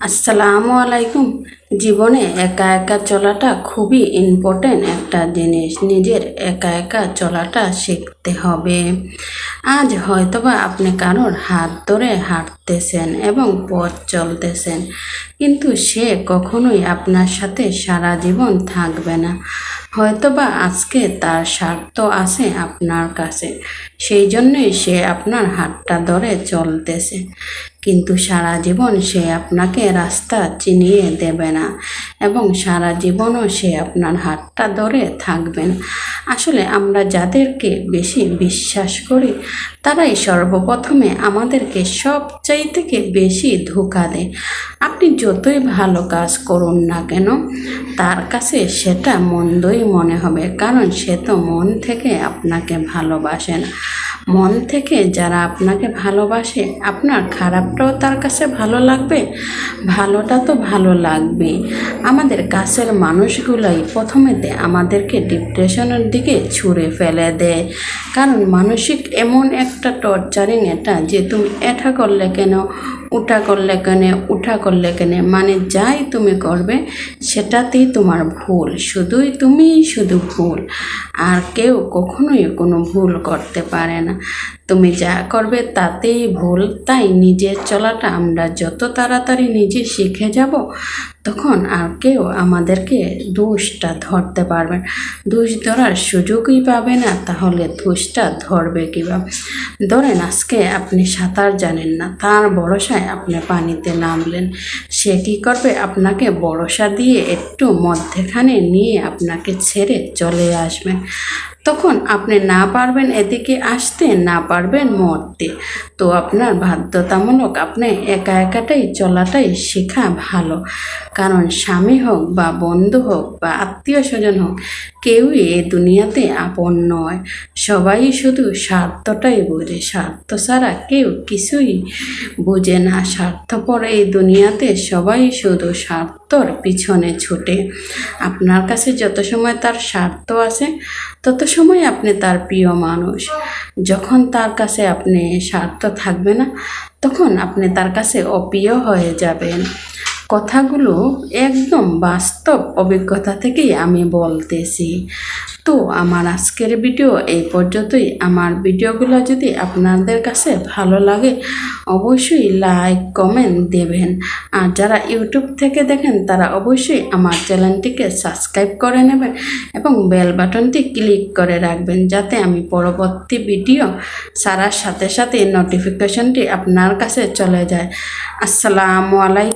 আসসালামু আলাইকুম। জীবনে একা একা চলাটা খুবই ইম্পর্ট্যান্ট একটা জিনিস। নিজের একা একা চলাটা শিখতে হবে। আজ হয়তোবা আপনি কারোর হাত ধরে হাঁটতেছেন এবং পথ চলতেছেন, কিন্তু সে কখনোই আপনার সাথে সারা জীবন থাকবে না। হয়তোবা আজকে তার স্বার্থ আছে আপনার কাছে, সেই জন্যই সে আপনার হাতটা ধরে চলতেছে। কিন্তু সারা জীবন সে আপনাকে রাস্তা চিনিয়ে দেবে না এবং সারা জীবনও সে আপনার হাতটা ধরে থাকবে না। আসলে আমরা যাদেরকে বেশি বিশ্বাস করি, তারাই সর্বপ্রথমে আমাদেরকে সব থেকে বেশি ধোকা দেয়। আপনি যতই ভালো কাজ করুন না কেন, তার কাছে সেটা মন্দই মনে হবে, কারণ সে তো মন থেকে আপনাকে ভালোবাসে না। মন থেকে যারা আপনাকে ভালোবাসে, আপনার খারাপটাও তার কাছে ভালো লাগবে, ভালোটা তো ভালো লাগবে। আমাদের কাছের মানুষগুলাই প্রথমেতে আমাদেরকে ডিপ্রেশনের দিকে ছুঁড়ে ফেলে দেয়। কারণ মানসিক এমন একটা টর্চারিং এটা যে তুমি এটা করলে কেন? উঠা করলে কেনে, উঠা করলে কেনে মানে যাই তুমি করবে, সেটাতেই তোমার ভুল। শুধুই তুমি শুধু ভুল। আর কেউ কখনোই কোনো ভুল করতে পারে না। তুমি যা করবে তাতেই ভুল। তাই নিজের চলাটা আমরা যত তাড়াতাড়ি নিজে শিখে যাব তখন আর কেউ আমাদেরকে দোষটা ধরতে পারবে। দোষ ধরার সুযোগই পাবে না, তাহলে দোষটা ধরবে কীভাবে? ধরেন আজকে আপনি সাঁতার জানেন না, তার ভরসায় আপনি পানিতে নামলেন। সে কী করবে? আপনাকে ভরসা দিয়ে একটু মধ্যেখানে নিয়ে আপনাকে ছেড়ে চলে আসবেন তখন আপনি না পারবেন এদিকে আসতে, না পারবেন মরতে। তো আপনার বাধ্যতামূলক আপনি একা একাটাই চলাটাই শেখা ভালো। কারণ স্বামী হোক বা বন্ধু হোক বা আত্মীয় স্বজন হোক, কেউই এ দুনিয়াতে আপন নয়। সবাই শুধু স্বার্থটাই বোঝে। স্বার্থ ছাড়া কেউ কিছুই বোঝে না। স্বার্থপর এই দুনিয়াতে সবাই শুধু স্বার্থর পিছনে ছুটে। আপনার কাছে যত সময় তার স্বার্থ আছে তত সময় আপনি তার প্রিয় মানুষ। যখন তার কাছে আপনি স্বার্থ থাকবে না, তখন আপনি তার কাছে অপ্রিয় হয়ে যাবেন। কথাগুলো একদম বাস্তব অভিজ্ঞতা থেকেই আমি বলতেছি। তো আমার আজকের ভিডিও এই পর্যন্তই। আমার ভিডিওগুলো যদি আপনাদের কাছে ভালো লাগে, অবশ্যই লাইক, কমেন্ট দেবেন। আর যারা ইউটিউব থেকে দেখেন, তারা অবশ্যই আমার চ্যানেলটিকে সাবস্ক্রাইব করে নেবেন এবং বেল বাটনটি ক্লিক করে রাখবেন যাতে আমি পরবর্তী ভিডিও সারার সাথে সাথে নোটিফিকেশনটি আপনার কাছে চলে যায়। আসসালামু আলাইকুম।